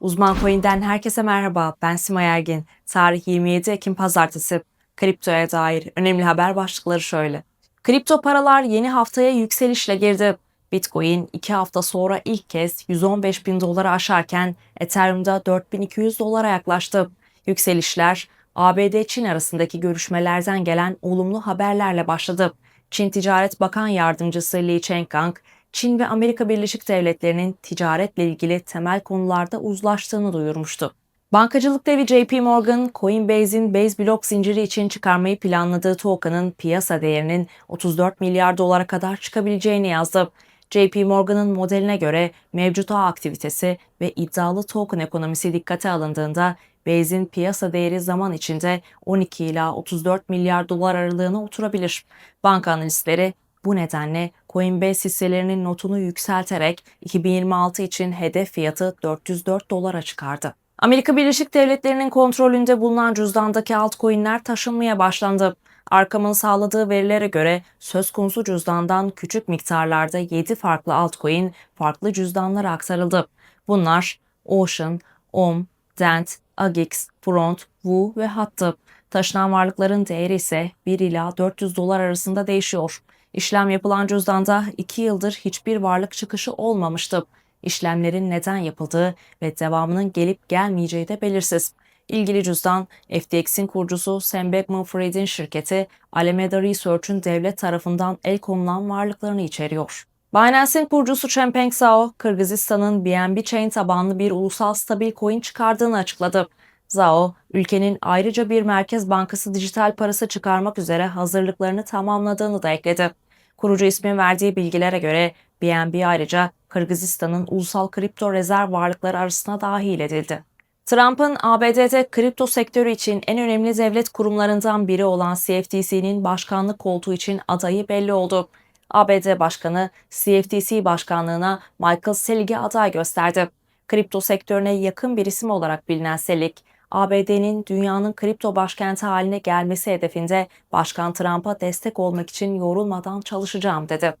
Uzman Coin'den herkese merhaba. Ben Simay Ergin. Tarih 27 Ekim Pazartesi. Kriptoya dair önemli haber başlıkları şöyle. Kripto paralar yeni haftaya yükselişle girdi. Bitcoin 2 hafta sonra ilk kez 115 bin doları aşarken Ethereum'da 4200 dolara yaklaştı. Yükselişler ABD-Çin arasındaki görüşmelerden gelen olumlu haberlerle başladı. Çin Ticaret Bakan Yardımcısı Li Chenggang, Çin ve Amerika Birleşik Devletleri'nin ticaretle ilgili temel konularda uzlaştığını duyurmuştu. Bankacılık devi JP Morgan, Coinbase'in Base blok zinciri için çıkarmayı planladığı token'ın piyasa değerinin 34 milyar dolara kadar çıkabileceğini yazdı. JP Morgan'ın modeline göre mevcut ağ aktivitesi ve iddialı token ekonomisi dikkate alındığında Base'in piyasa değeri zaman içinde 12 ila 34 milyar dolar aralığına oturabilir. Banka analistleri bu nedenle Coinbase hisselerinin notunu yükselterek 2026 için hedef fiyatı 404 dolara çıkardı. Amerika Birleşik Devletleri'nin kontrolünde bulunan cüzdandaki altcoin'ler taşınmaya başlandı. Arkam'ın sağladığı verilere göre söz konusu cüzdandan küçük miktarlarda 7 farklı altcoin farklı cüzdanlara aktarıldı. Bunlar Ocean, OM, Dent, Agix, Front, Wu ve Hattı. Taşınan varlıkların değeri ise 1 ila 400 dolar arasında değişiyor. İşlem yapılan cüzdanda 2 yıldır hiçbir varlık çıkışı olmamıştı. İşlemlerin neden yapıldığı ve devamının gelip gelmeyeceği de belirsiz. İlgili cüzdan, FTX'in kurucusu Sam Bankman-Fried'in şirketi Alameda Research'ün devlet tarafından el konulan varlıklarını içeriyor. Binance'in kurucusu Changpeng Zhao, Kırgızistan'ın BNB Chain tabanlı bir ulusal stabil coin çıkardığını açıkladı. Zhao, ülkenin ayrıca bir merkez bankası dijital parası çıkarmak üzere hazırlıklarını tamamladığını da ekledi. Kurucu ismin verdiği bilgilere göre BNB ayrıca Kırgızistan'ın ulusal kripto rezerv varlıkları arasına dahil edildi. Trump'ın ABD'de kripto sektörü için en önemli devlet kurumlarından biri olan CFTC'nin başkanlık koltuğu için adayı belli oldu. ABD Başkanı CFTC başkanlığına Michael Selig'i aday gösterdi. Kripto sektörüne yakın bir isim olarak bilinen Selig, ABD'nin dünyanın kripto başkenti haline gelmesi hedefinde Başkan Trump'a destek olmak için yorulmadan çalışacağım dedi.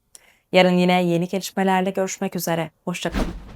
Yarın yine yeni gelişmelerle görüşmek üzere. Hoşçakalın.